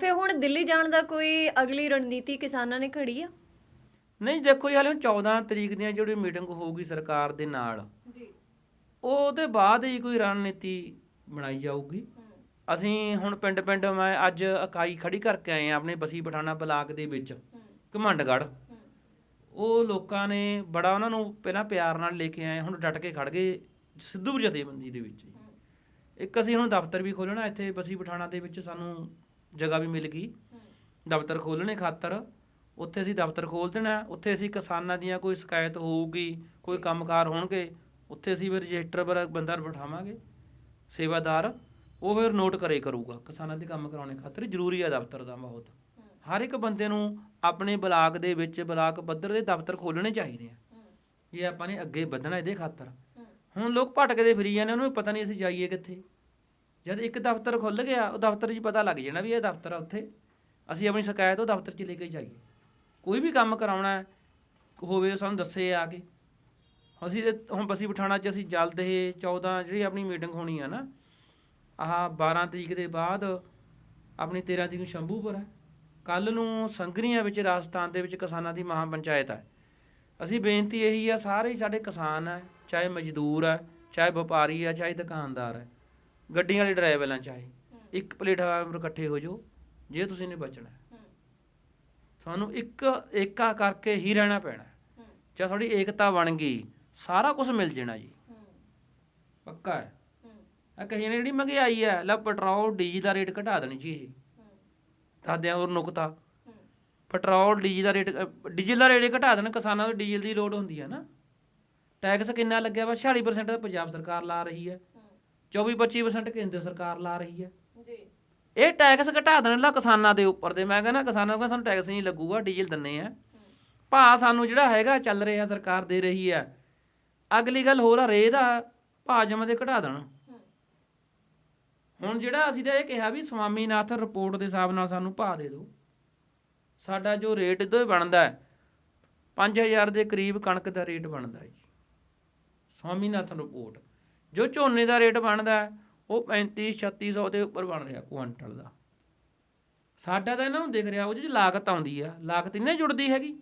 ਫਿਰ ਹੁਣ ਦਿੱਲੀ ਜਾਣ ਦਾ ਕੋਈ ਅਗਲੀ ਰਣਨੀਤੀ ਕਿਸਾਨਾਂ ਨੇ ਘੜੀ ਆ? ਨਹੀਂ ਦੇਖੋ ਜੀ ਹਾਲੇ ਹੁਣ 14 ਤਰੀਕ ਦੀਆਂ ਜਿਹੜੀ ਮੀਟਿੰਗ ਹੋਊਗੀ ਸਰਕਾਰ ਦੇ ਨਾਲ ਜੀ। ਉਹਦੇ ਬਾਅਦ ਹੀ ਕੋਈ ਰਣਨੀਤੀ ਬਣਾਈ ਜਾਊਗੀ। ਅਸੀਂ ਹੁਣ ਪਿੰਡ ਪਿੰਡ ਮੈਂ ਅੱਜ ਇਕਾਈ ਖੜੀ ਕਰਕੇ ਆਏ ਆ ਆਪਣੇ ਬਸੀ ਪਠਾਣਾ ਬਲਾਕ ਦੇ ਵਿੱਚ ਘਮੰਡਗੜ੍ਹ। ਉਹ ਲੋਕਾਂ ਨੇ ਬੜਾ ਉਹਨਾਂ ਨੂੰ ਪਹਿਲਾਂ ਪਿਆਰ ਨਾਲ ਲੈ ਕੇ ਆਏ ਹੁਣ ਡਟ ਕੇ ਖੜ ਗਏ ਸਿੱਧੂ ਜਥੇਬੰਦੀ ਦੇ ਵਿੱਚ। ਇੱਕ ਅਸੀਂ ਹੁਣ ਦਫ਼ਤਰ ਵੀ ਖੋਲਣਾ ਇੱਥੇ ਬਸੀ ਪਠਾਣਾ ਦੇ ਵਿੱਚ ਸਾਨੂੰ ਜਗ੍ਹਾ ਵੀ ਮਿਲ ਗਈ। ਦਫ਼ਤਰ ਖੋਲਣੇ ਖਾਤਰ। ਉੱਥੇ ਅਸੀਂ ਦਫ਼ਤਰ ਖੋਲ ਦੇਣਾ ਉੱਥੇ ਅਸੀਂ ਕਿਸਾਨਾਂ ਦੀਆਂ ਕੋਈ ਸ਼ਿਕਾਇਤ ਹੋਊਗੀ ਕੋਈ ਕੰਮਕਾਰ ਹੋਣਗੇ ਉੱਥੇ ਅਸੀਂ ਫਿਰ ਰਜਿਸਟਰ ਪਰ ਬੰਦਾ ਬਿਠਾਵਾਂਗੇ ਸੇਵਾਦਾਰ। ਉਹ ਫਿਰ ਨੋਟ ਕਰੇ ਕਰੂਗਾ। ਕਿਸਾਨਾਂ ਦੇ ਕੰਮ ਕਰਾਉਣੇ ਖਾਤਰ ਜ਼ਰੂਰੀ ਹੈ ਦਫ਼ਤਰ ਦਾ ਬਹੁਤ। ਹਰ ਇੱਕ ਬੰਦੇ ਨੂੰ ਆਪਣੇ ਬਲਾਕ ਦੇ ਵਿੱਚ ਬਲਾਕ ਪੱਧਰ ਦੇ ਦਫ਼ਤਰ ਖੋਲਣੇ ਚਾਹੀਦੇ ਆ। ਜੇ ਆਪਾਂ ਨੇ ਅੱਗੇ ਵਧਣਾ ਇਹਦੇ ਖਾਤਰ। ਹੁਣ ਲੋਕ ਭਟਕਦੇ ਫਿਰੀ ਜਾਂਦੇ ਉਹਨਾਂ ਨੂੰ ਪਤਾ ਨਹੀਂ ਅਸੀਂ ਜਾਈਏ ਕਿੱਥੇ। ਜਦ ਇੱਕ ਦਫ਼ਤਰ ਖੁੱਲ ਗਿਆ, ਉਹ ਦਫ਼ਤਰ 'ਚ ਪਤਾ ਲੱਗ ਜਾਣਾ ਵੀ ਇਹ ਦਫ਼ਤਰ ਆ ਉੱਥੇ। ਅਸੀਂ ਆਪਣੀ ਸ਼ਿਕਾਇਤ ਉਹ ਦਫ਼ਤਰ 'ਚ ਲੈ ਕੇ ਜਾਈਏ। ਕੋਈ ਵੀ ਕੰਮ ਕਰਾਉਣਾ ਹੋਵੇ, ਉਹ ਸਾਨੂੰ ਦੱਸੇ ਆ ਕੇ। ਅਸੀਂ ਹੁਣ ਬਸੀ ਪਠਾਣਾ 'ਚ ਅਸੀਂ ਜਲਦ ਇਹ 14 ਜਿਹੜੀ ਆਪਣੀ ਮੀਟਿੰਗ ਹੋਣੀ ਆ ਨਾ, ਆਹ 12 ਤਰੀਕ ਦੇ ਬਾਅਦ ਆਪਣੀ 13 ਤਰੀਕ ਨੂੰ ਸ਼ੰਭੂਪੁਰ ਹੈ ਕੱਲ ਨੂੰ ਸੰਗਰੀਆਂ ਵਿੱਚ, ਰਾਜਸਥਾਨ ਦੇ ਵਿੱਚ ਕਿਸਾਨਾਂ ਦੀ ਮਹਾਂ ਪੰਚਾਇਤ ਹੈ ਅਸੀਂ ਬੇਨਤੀ ਇਹੀ ਆ, ਸਾਰੇ ਹੀ ਸਾਡੇ ਕਿਸਾਨ ਹੈ ਚਾਹੇ ਮਜ਼ਦੂਰ ਹੈ ਚਾਹੇ ਵਪਾਰੀ ਹੈ ਚਾਹੇ ਦੁਕਾਨਦਾਰ ਹੈ ਗੱਡੀਆਂ ਵਾਲੇ ਡਰਾਈਵਰ ਹੈ ਚਾਹੇ। ਇੱਕ ਪਲੇਟਫਾਰਮ 'ਤੇ ਇਕੱਠੇ ਹੋ ਜਾਓ ਜੇ ਤੁਸੀਂ ਨੇ ਬਚਣਾ। ਤੁਹਾਨੂੰ ਇੱਕ ਏਕਾ ਕਰਕੇ ਹੀ ਰਹਿਣਾ ਪੈਣਾ। ਜੇ ਤੁਹਾਡੀ ਏਕਤਾ ਬਣ ਗਈ ਸਾਰਾ ਕੁਝ ਮਿਲ ਜਾਣਾ ਜੀ। ਪੱਕਾ ਹੈ? ਆ ਕਹੀ ਨੇ ਜਿਹੜੀ ਮਹਿੰਗਾਈ ਹੈ ਲੈ ਪੈਟਰੋਲ ਡੀਜ਼ਲ ਦਾ ਰੇਟ ਘਟਾ ਦੇਣੀ ਜੀ ਇਹ। ਦਾਦਿਆਂ ਹੋਰ ਨੁਕਤਾ। ਪੈਟਰੋਲ ਡੀਜ਼ਲ ਦਾ ਰੇਟ ਡੀਜ਼ਲ ਦਾ ਰੇਟ ਘਟਾ ਦੇਣ ਕਿਸਾਨਾਂ ਨੂੰ ਡੀਜ਼ਲ ਦੀ ਲੋੜ ਹੁੰਦੀ ਹੈ ਨਾ। ਟੈਕਸ ਕਿੰਨਾ ਲੱਗਿਆ ਵਾ? 46% ਤਾਂ ਪੰਜਾਬ ਸਰਕਾਰ ਲਾ ਰਹੀ ਹੈ 24-25% ਕੇਂਦਰ ਸਰਕਾਰ ਲਾ ਰਹੀ ਹੈ। ਜੀ। ਇਹ ਟੈਕਸ ਘਟਾ ਦੇਣ ਲਾ ਕਿਸਾਨਾਂ ਦੇ ਉੱਪਰ ਤੇ ਮੈਂ ਕਹਿੰਦਾ ਕਿਸਾਨਾਂ ਨੂੰ ਸਾਨੂੰ ਟੈਕਸ ਨਹੀਂ ਲੱਗੂਗਾ ਡੀਜ਼ਲ ਦਿੰਨੇ ਆ। ਭਾ ਸਾਨੂੰ ਜਿਹੜਾ ਹੈਗਾ ਚੱਲ ਰਿਹਾ ਸਰਕਾਰ ਦੇ ਰਹੀ ਹੈ। ਅਗਲੀ ਗੱਲ ਹੋਰ ਆ ਰੇ ਦਾ ਭਾ ਜਮਾ ਦੇ ਘਟਾ ਦੇਣ। ਹੁਣ ਜਿਹੜਾ ਅਸੀਂ ਤਾਂ ਇਹ ਕਿਹਾ ਵੀ ਸਵਾਮੀਨਾਥਨ ਰਿਪੋਰਟ ਦੇ ਹਿਸਾਬ ਨਾਲ ਸਾਨੂੰ ਭਾ ਦੇ ਦਿਓ। ਸਾਡਾ ਜੋ ਰੇਟ ਇਹਦੇ ਬਣਦਾ ਹੈ 5000 ਦੇ ਕਰੀਬ ਕਣਕ ਦਾ ਰੇਟ ਬਣਦਾ ਹੈ ਜੀ। ਸਵਾਮੀਨਾਥਨ ਰਿਪੋਰਟ ਜੋ ਝੋਨੇ ਦਾ ਰੇਟ ਬਣਦਾ ਹੈ, ਉਹ 35 3600 ਦੇ ਉੱਪਰ ਬਣ ਰਿਹਾ ਕੁਆਂਟਲ ਦਾ। ਸਾਡਾ ਤਾਂ ਇਹਨਾਂ ਨੂੰ ਦਿਖ ਰਿਹਾ ਉਹ 'ਚ ਲਾਗਤ ਆਉਂਦੀ ਆ ਲਾਗਤ ਇੰਨੇ ਜੁੜਦੀ ਹੈਗੀ।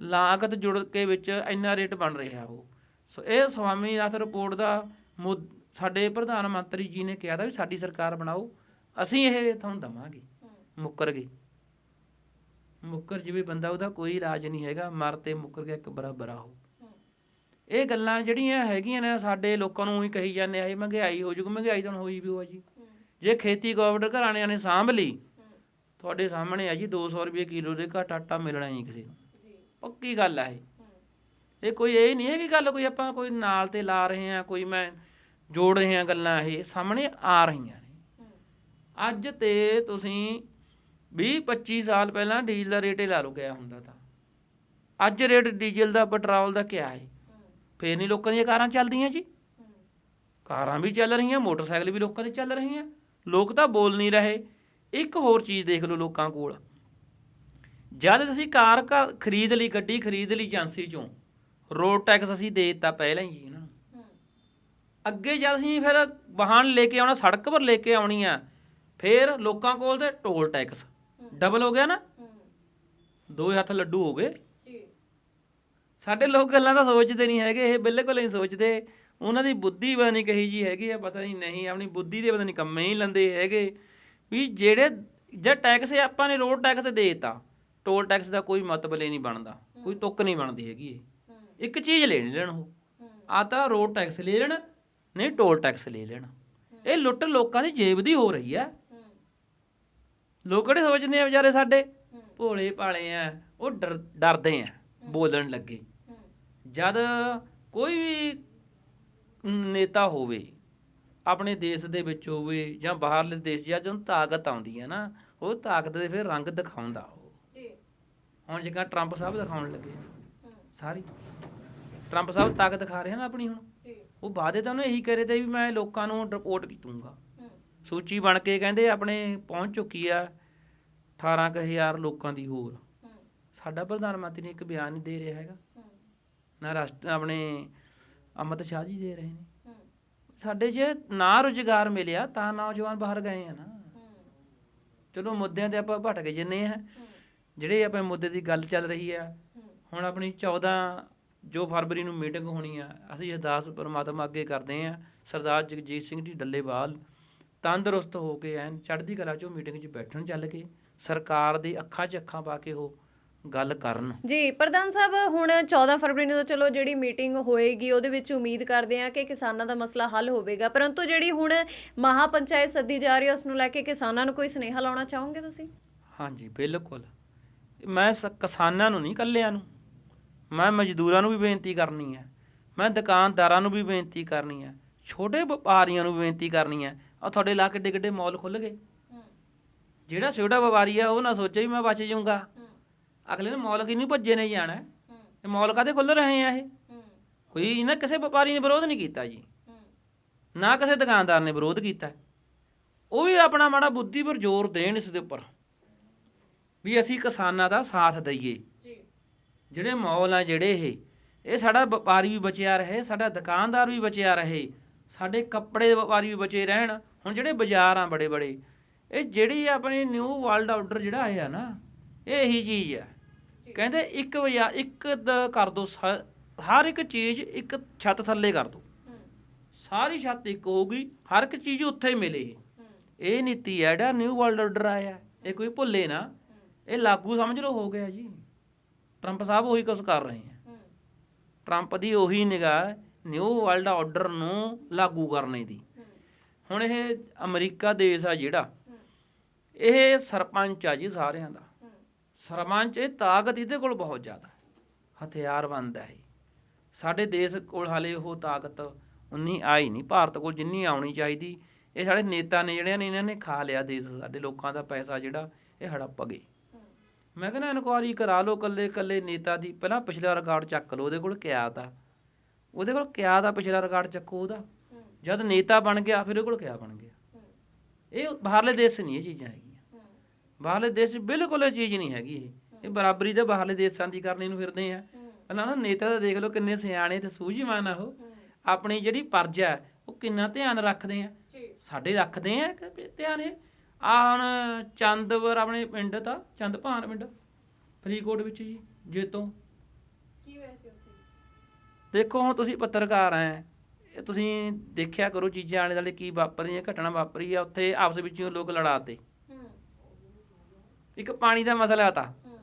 ਲਾਗਤ ਜੁੜ ਕੇ ਵਿੱਚ ਇੰਨਾ ਰੇਟ ਬਣ ਰਿਹਾ ਉਹ। ਸੋ ਇਹ ਸਵਾਮੀਨਾਥਨ ਰਿਪੋਰਟ ਦਾ ਮੁੱਦ- ਸਾਡੇ ਪ੍ਰਧਾਨ ਮੰਤਰੀ ਜੀ ਨੇ ਕਿਹਾ ਤਾਂ ਵੀ ਸਾਡੀ ਸਰਕਾਰ ਬਣਾਓ ਅਸੀਂ ਇਹ ਤੁਹਾਨੂੰ ਦਵਾਂਗੇ। ਮੁੱਕਰ ਗਏ ਮੁੱਕਰ ਜਿਵੇਂ ਬੰਦਾ ਉਹਦਾ ਕੋਈ ਇਲਾਜ ਨਹੀਂ ਹੈਗਾ ਮਰ ਤੇ ਮੁੱਕਰ ਗਿਆ ਇੱਕ ਬਰਾਬਰ ਆ ਇਹ ਗੱਲਾਂ ਜਿਹੜੀਆਂ ਹੈਗੀਆਂ ਨੇ ਸਾਡੇ ਲੋਕਾਂ ਨੂੰ ਹੀ ਕਹੀ ਜਾਂਦੇ ਆ ਇਹ ਮਹਿੰਗਾਈ ਹੋ ਜੂਗੀ ਮਹਿੰਗਾਈ ਤਾਂ ਹੋਈ ਵੀ ਹੋਆ ਜੀ। ਜੇ ਖੇਤੀ ਗਵਰਨਮੈਂਟ ਘਰਾਣਿਆਂ ਨੇ ਸਾਂਭ ਲਈ ਤੁਹਾਡੇ ਸਾਹਮਣੇ ਆ ਜੀ 200 ਰੁਪਏ ਕਿਲੋ ਦੇ ਘੱਟ ਆਟਾ ਮਿਲਣਾ ਨਹੀਂ ਕਿਸੇ ਨੂੰ। ਪੱਕੀ ਗੱਲ ਆ ਇਹ। ਇਹ ਕੋਈ ਇਹ ਨਹੀਂ ਹੈ ਕਿ ਗੱਲ ਕੋਈ ਆਪਾਂ ਕੋਈ ਨਾਲ ਤੇ ਲਾ ਰਹੇ ਆ ਕੋਈ ਮੈਂ ਜੋੜ ਰਹੇ ਆ ਗੱਲਾਂ ਇਹ ਸਾਹਮਣੇ ਆ ਰਹੀਆਂ ਨੇ। ਅੱਜ ਤੇ ਤੁਸੀਂ 20 25 ਸਾਲ ਪਹਿਲਾਂ ਡੀਜ਼ਲ ਦਾ ਰੇਟ ਹੀ ਲਾ ਲਓ ਗਿਆ ਹੁੰਦਾ ਤਾਂ। ਅੱਜ ਰੇਟ ਡੀਜ਼ਲ ਦਾ ਪੈਟਰੋਲ ਦਾ ਕਿਆ ਹੈ? ਫੇਰ ਨਹੀਂ ਲੋਕਾਂ ਦੀਆਂ ਕਾਰਾਂ ਚੱਲਦੀਆਂ ਜੀ। ਕਾਰਾਂ ਵੀ ਚੱਲ ਰਹੀਆਂ ਮੋਟਰਸਾਈਕਲ ਵੀ ਲੋਕਾਂ ਦੇ ਚੱਲ ਰਹੀਆਂ। ਲੋਕ ਤਾਂ ਬੋਲ ਨਹੀਂ ਰਹੇ। ਇੱਕ ਹੋਰ ਚੀਜ਼ ਦੇਖ ਲਓ ਲੋਕਾਂ ਕੋਲ। ਜਦ ਅਸੀਂ ਕਾਰ ਖਰੀਦ ਲਈ ਗੱਡੀ ਖਰੀਦ ਲਈ ਏਜੰਸੀ ਚੋਂ ਰੋਡ ਟੈਕਸ ਅਸੀਂ ਦੇ ਦਿੱਤਾ ਪਹਿਲਾਂ ਹੀ ਇਹਨਾਂ ਨੂੰ। ਅੱਗੇ ਜਦ ਅਸੀਂ ਫਿਰ ਵਾਹਨ ਲੈ ਕੇ ਆਉਣਾ ਸੜਕ ਪਰ ਲੈ ਕੇ ਆਉਣੀ ਆ ਫਿਰ ਲੋਕਾਂ ਕੋਲ ਤੇ ਟੋਲ ਟੈਕਸ ਡਬਲ ਹੋ ਗਿਆ ਨਾ। ਦੋ ਹੱਥ ਲੱਡੂ ਹੋ ਗਏ। ਸਾਡੇ ਲੋਕ ਗੱਲਾਂ ਤਾਂ ਸੋਚਦੇ ਨਹੀਂ ਹੈਗੇ ਇਹ ਬਿਲਕੁਲ ਨਹੀਂ ਸੋਚਦੇ। ਉਹਨਾਂ ਦੀ ਬੁੱਧੀ ਨਹੀਂ ਕਹੀ ਜੀ ਹੈਗੀ ਆ ਪਤਾ ਨਹੀਂ ਨਹੀਂ ਆਪਣੀ ਬੁੱਧੀ ਦੇ ਪਤਾ ਨਹੀਂ ਕੰਮੇ ਹੀ ਲੰਦੇ ਹੈਗੇ। ਵੀ ਜਿਹੜੇ ਜੇ ਟੈਕਸ ਆਪਾਂ ਨੇ ਰੋਡ ਟੈਕਸ ਦੇ ਦਿੱਤਾ ਟੋਲ ਟੈਕਸ ਦਾ ਕੋਈ ਮਤਲਬ ਹੀ ਨਹੀਂ ਬਣਦਾ ਕੋਈ ਤੁੱਕ ਨਹੀਂ ਬਣਦੀ ਹੈਗੀ ਇਹ। ਇੱਕ ਚੀਜ਼ ਲੈਣੀ ਲੈਣ ਉਹ। ਆ ਤਾਂ ਰੋਡ ਟੈਕਸ ਲੈ ਲੈਣ ਨਹੀਂ ਟੋਲ ਟੈਕਸ ਲੈ ਲੈਣ। ਇਹ ਲੁੱਟ ਲੋਕਾਂ ਦੀ ਜੇਬ ਦੀ ਹੋ ਰਹੀ ਹੈ। ਲੋਕ ਕਿਹੜੇ ਸੋਚਦੇ ਆ ਵਿਚਾਰੇ ਸਾਡੇ? ਭੋਲੇ ਭਾਲੇ ਆ ਉਹ ਡਰ- ਡਰਦੇ ਆ ਬੋਲਣ ਲੱਗੇ। ਜਦ ਕੋਈ ਵੀ ਨੇਤਾ ਹੋਵੇ ਆਪਣੇ ਦੇਸ਼ ਦੇ ਵਿੱਚ ਹੋਵੇ ਜਾਂ ਬਾਹਰਲੇ ਦੇਸ਼ ਜਾਂ ਜਦੋਂ ਤਾਕਤ ਆਉਂਦੀ ਹੈ ਨਾ ਉਹ ਤਾਕਤ ਦੇ ਫਿਰ ਰੰਗ ਦਿਖਾਉਂਦਾ ਉਹ। ਜੀ। ਹੁਣ ਜਿੱਦਾਂ ਟਰੰਪ ਸਾਹਿਬ ਦਿਖਾਉਣ ਲੱਗੇ। ਸਾਰੀ। ਟਰੰਪ ਸਾਹਿਬ ਤਾਕਤ ਦਿਖਾ ਰਹੇ ਨਾ ਆਪਣੀ ਹੁਣ। ਜੀ। ਉਹ ਵਾਅਦੇ ਤਾਂ ਉਹਨੇ ਇਹੀ ਕਰੇ ਤੇ ਵੀ ਮੈਂ ਲੋਕਾਂ ਨੂੰ ਰਿਪੋਰਟ ਕੀਤੂੰਗਾ ਸੂਚੀ ਬਣ ਕੇ ਕਹਿੰਦੇ ਆਪਣੇ ਪਹੁੰਚ ਚੁੱਕੀ ਆ 18000 ਲੋਕਾਂ ਦੀ ਹੋਰ। ਸਾਡਾ ਪ੍ਰਧਾਨ ਮੰਤਰੀ ਨੇ ਇੱਕ ਬਿਆਨ ਨਹੀਂ ਦੇ ਰਿਹਾ ਹੈਗਾ। ਨਾ ਰਾਸ਼ਟਰ ਆਪਣੇ ਅਮਿਤ ਸ਼ਾਹ ਜੀ ਦੇ ਰਹੇ ਨੇ। ਸਾਡੇ ਜੇ ਨਾ ਰੁਜ਼ਗਾਰ ਮਿਲਿਆ ਤਾਂ ਨੌਜਵਾਨ ਬਾਹਰ ਗਏ ਆ ਨਾ। ਚਲੋ ਮੁੱਦਿਆਂ ਤੇ ਆਪਾਂ ਭਟਕ ਜੰਨੇ ਆ। ਜਿਹੜੇ ਆਪਣੇ ਮੁੱਦੇ ਦੀ ਗੱਲ ਚੱਲ ਰਹੀ ਆ ਹੁਣ ਆਪਣੀ 14 ਜੋ ਫਰਵਰੀ ਨੂੰ ਮੀਟਿੰਗ ਹੋਣੀ ਆ ਅਸੀਂ ਅਰਦਾਸ ਪਰਮਾਤਮਾ ਅੱਗੇ ਕਰਦੇ ਆ ਸਰਦਾਰ ਜਗਜੀਤ ਸਿੰਘ ਜੀ ਡੱਲੇਵਾਲ ਤੰਦਰੁਸਤ ਹੋ ਕੇ ਐਨ ਚੜ੍ਹਦੀ ਕਲਾ 'ਚ ਮੀਟਿੰਗ 'ਚ ਬੈਠਣ ਚੱਲ ਕੇ ਸਰਕਾਰ ਦੀ ਅੱਖਾਂ 'ਚ ਅੱਖਾਂ ਪਾ ਕੇ ਉਹ ਗੱਲ ਕਰਨ। ਜੀ ਪ੍ਰਧਾਨ ਸਾਹਿਬ ਹੁਣ 14 ਫਰਵਰੀ ਨੂੰ ਤਾਂ ਚਲੋ ਜਿਹੜੀ ਮੀਟਿੰਗ ਹੋਏਗੀ ਉਹਦੇ ਵਿੱਚ ਉਮੀਦ ਕਰਦੇ ਆ ਕਿ ਕਿਸਾਨਾਂ ਦਾ ਮਸਲਾ ਹੱਲ ਹੋਵੇਗਾ। ਪਰੰਤੂ ਜਿਹੜੀ ਹੁਣ ਮਹਾ ਪੰਚਾਇਤ ਸੱਦੀ ਜਾ ਰਹੀ ਹੈ ਉਸ ਨੂੰ ਲੈ ਕੇ ਕਿਸਾਨਾਂ ਨੂੰ ਕੋਈ ਸੁਨੇਹਾ ਲਾਉਣਾ ਚਾਹੋਗੇ ਤੁਸੀਂ? ਹਾਂਜੀ ਬਿਲਕੁਲ। ਮੈਂ ਸ- ਕਿਸਾਨਾਂ ਨੂੰ ਨਹੀਂ ਕੱਲਿਆਂ ਨੂੰ। ਮੈਂ ਮਜ਼ਦੂਰਾਂ ਨੂੰ ਵੀ ਬੇਨਤੀ ਕਰਨੀ ਹੈ। ਮੈਂ ਦੁਕਾਨਦਾਰਾਂ ਨੂੰ ਵੀ ਬੇਨਤੀ ਕਰਨੀ ਹੈ। ਛੋਟੇ ਵਪਾਰੀਆਂ ਨੂੰ ਵੀ ਬੇਨਤੀ ਕਰਨੀ ਹੈ। ਆ ਤੁਹਾਡੇ ਇਲਾਕੇ ਕਿੱਡੇ ਕਿੱਡੇ ਮਾਲ ਖੁੱਲ ਗਏ। ਜਿਹੜਾ ਛੋਟਾ ਵਪਾਰੀ ਆ ਉਹ ਨਾ ਸੋਚੇ ਵੀ ਮੈਂ ਬਚ ਜਾਊਂਗਾ। ਅਗਲੇ ਨੇ ਮਾਲ ਕਿੰਨੀ ਭੱਜੇ ਨੇ ਜਾਣਾ। ਹੈ। ਇਹ ਮਾਲ ਕਾਦੇ ਖੁੱਲ ਰਹੇ ਆ ਇਹ? ਕੋਈ ਨਾ ਕਿਸੇ ਵਪਾਰੀ ਨੇ ਵਿਰੋਧ ਨਹੀਂ ਕੀਤਾ ਜੀ। ਨਾ ਕਿਸੇ ਦੁਕਾਨਦਾਰ ਨੇ ਵਿਰੋਧ ਕੀਤਾ। ਉਹ ਵੀ ਆਪਣਾ ਮਾੜਾ ਬੁੱਧੀ ਪਰ ਜ਼ੋਰ ਦੇਣ ਇਸ ਦੇ ਉੱਪਰ। ਵੀ ਅਸੀਂ ਕਿਸਾਨਾਂ ਦਾ ਸਾਥ ਦਈਏ। ਜੀ। ਜਿਹੜੇ ਮੌਲ ਆ ਜਿਹੜੇ ਇਹ ਇਹ ਸਾਡਾ ਵਪਾਰੀ ਵੀ ਬਚਿਆ ਰਹੇ ਸਾਡਾ ਦੁਕਾਨਦਾਰ ਵੀ ਬਚਿਆ ਰਹੇ ਸਾਡੇ ਕੱਪੜੇ ਦੇ ਵਪਾਰੀ ਵੀ ਬਚੇ ਰਹਿਣ। ਹੁਣ ਜਿਹੜੇ ਬਾਜ਼ਾਰ ਆ ਬੜੇ ਬੜੇ ਇਹ ਜਿਹੜੀ ਆਪਣੀ ਨਿਊ ਵਰਲਡ ਆਰਡਰ ਜਿਹੜਾ ਆਇਆ ਨਾ ਇਹ ਇਹੀ ਚੀਜ਼ ਆ। ਕਹਿੰਦੇ ਇੱਕ ਵਜਾ, ਇੱਕ ਦ- ਕਰ ਦੋ ਹਰ ਇੱਕ ਚੀਜ਼ ਇੱਕ ਛੱਤ ਥੱਲੇ ਕਰ ਦੋ। ਸਾਰੀ ਛੱਤ ਇੱਕ ਹੋਊਗੀ, ਹਰ ਇੱਕ ਚੀਜ਼ ਉੱਥੇ ਹੀ ਮਿਲੇ। ਇਹ ਨੀਤੀ ਹੈ ਜਿਹੜਾ ਨਿਊ ਵਰਲਡ ਆਰਡਰ ਆਇਆ। ਇਹ ਕੋਈ ਭੁੱਲੇ ਨਾ। ਇਹ ਲਾਗੂ ਸਮਝ ਲਓ, ਹੋ ਗਿਆ ਜੀ। ਟਰੰਪ ਸਾਹਿਬ ਉਹੀ ਕੁਝ ਕਰ ਰਹੇ ਆ ਟਰੰਪ ਦੀ ਉਹੀ ਨਿਗਾਹ ਨਿਊ ਵਰਲਡ ਆਰਡਰ ਨੂੰ ਲਾਗੂ ਕਰਨੇ ਦੀ। ਹੁਣ ਇਹ ਅਮਰੀਕਾ ਦੇਸ਼ ਆ ਜਿਹੜਾ। ਇਹ ਸਰਪੰਚ ਆ ਜੀ ਸਾਰਿਆਂ ਦਾ। ਸਰਪੰਚ, ਇਹ ਤਾਕਤ ਇਹਦੇ ਕੋਲ ਬਹੁਤ ਜ਼ਿਆਦਾ ਹਥਿਆਰਬੰਦ ਹੈ। ਇਹ ਸਾਡੇ ਦੇਸ਼ ਕੋਲ ਹਾਲੇ ਉਹ ਤਾਕਤ ਉਨੀ ਆਈ ਨਹੀਂ। ਭਾਰਤ ਕੋਲ ਜਿੰਨੀ ਆਉਣੀ ਚਾਹੀਦੀ, ਇਹ ਸਾਡੇ ਨੇਤਾ ਨੇ ਜਿਹੜਿਆਂ ਨੇ, ਇਹਨਾਂ ਨੇ ਖਾ ਲਿਆ ਦੇਸ਼। ਸਾਡੇ ਲੋਕਾਂ ਦਾ ਪੈਸਾ ਜਿਹੜਾ, ਇਹ ਹੜੱਪ ਗਏ। ਮੈਂ ਕਹਿੰਦਾ, ਇਨਕੁਆਰੀ ਕਰਾ ਲਓ ਕੱਲੇ ਕੱਲੇ ਨੇਤਾ ਦੀ। ਪਹਿਲਾਂ ਪਿਛਲਾ ਰਿਕਾਰਡ ਚੱਕ ਲਓ, ਉਹਦੇ ਕੋਲ ਕਿਆ ਤਾ? ਉਹਦੇ ਕੋਲ ਕਿਆ ਦਾ ਪਿਛਲਾ ਰਿਕਾਰਡ ਚੱਕੋ ਉਹਦਾ? ਜਦ ਨੇਤਾ ਬਣ ਗਿਆ, ਫਿਰ ਉਹਦੇ ਕੋਲ ਕਿਆ ਬਣ ਗਿਆ? ਇਹ ਬਾਹਰਲੇ ਦੇਸ਼ 'ਚ ਨਹੀਂ ਇਹ ਚੀਜ਼ਾਂ ਹੈਗੀਆਂ। ਬਾਹਰਲੇ ਦੇਸ਼ ਬਿਲਕੁਲ ਇਹ ਚੀਜ਼ ਨਹੀਂ ਹੈਗੀ ਇਹ। ਇਹ ਬਰਾਬਰੀ ਦੇ ਬਾਹਰਲੇ ਦੇਸ਼ਾਂ ਦੀ ਕਰਨੀ ਨੂੰ ਫਿਰਦੇ ਆ। ਪਹਿਲਾਂ ਨਾ ਨੇਤਾ ਦਾ ਦੇਖ ਲਓ ਕਿੰਨੇ ਸਿਆਣੇ ਤੇ ਸੂਝਵਾਨ ਆ ਉਹ। ਆਪਣੀ ਜਿਹੜੀ ਪਰਜਾ ਉਹ ਕਿੰਨਾ ਧਿਆਨ ਰੱਖਦੇ ਆ। ਸਾਡੇ ਰੱਖਦੇ ਆ ਧਿਆਨ ਇਹ। ਆ ਹੁਣ ਚੰਦਵਰ ਆਪਣੇ ਪਿੰਡ ਤਾਂ ਚੰਦਪਾਨ ਪਿੰਡ ਫਰੀਦਕੋਟ ਵਿੱਚ ਜੀ ਜੇਤੋਂ। ਕੀ ਹੋਇਆ ਸੀ ਉੱਥੇ? ਦੇਖੋ ਹੁਣ ਤੁਸੀਂ ਪੱਤਰਕਾਰ ਆ ਤੁਸੀਂ ਦੇਖਿਆ ਕਰੋ ਚੀਜ਼ਾਂ ਆਲੇ ਦੁਆਲੇ ਕੀ ਵਾਪਰੀਆਂ ਘਟਨਾ ਵਾਪਰੀ ਆ ਉੱਥੇ ਆਪਸ ਵਿੱਚ ਲੋਕ ਲੜਾਤੇ। ਇੱਕ ਪਾਣੀ ਦਾ ਮਸਲਾ ਤਾਂ।